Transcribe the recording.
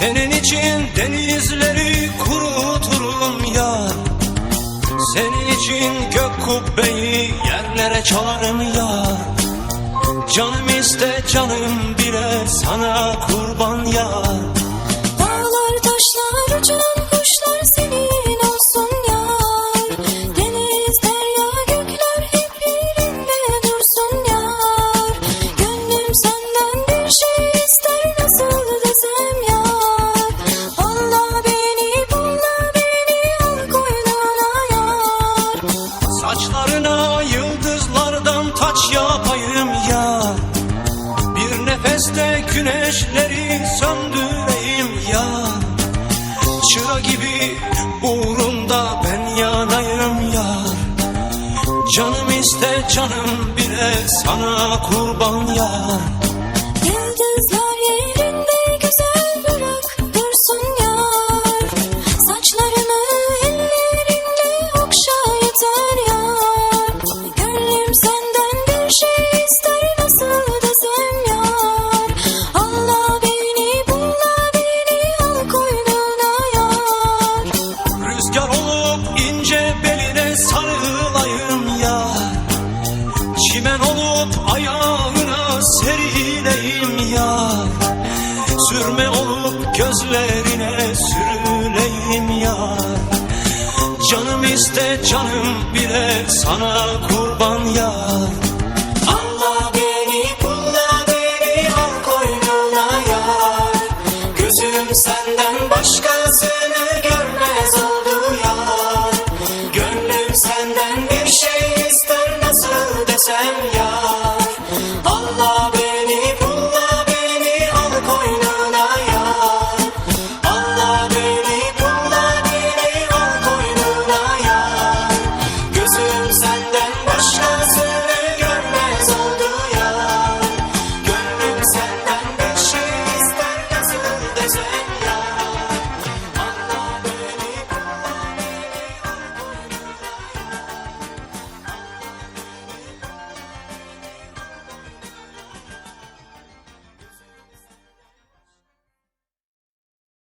Senin için denizleri kuruturum ya. Senin için gök kubbeyi yerlere çalarım ya. Canım iste canım bile güneşleri söndüreyim ya. Çıra gibi uğrunda ben yanayım ya. Canım iste canım bile sana kurban ya. Yıldızlar yerinde Sürme olup gözlerine sürüleyim ya. Canım iste canım bile sana kurban ya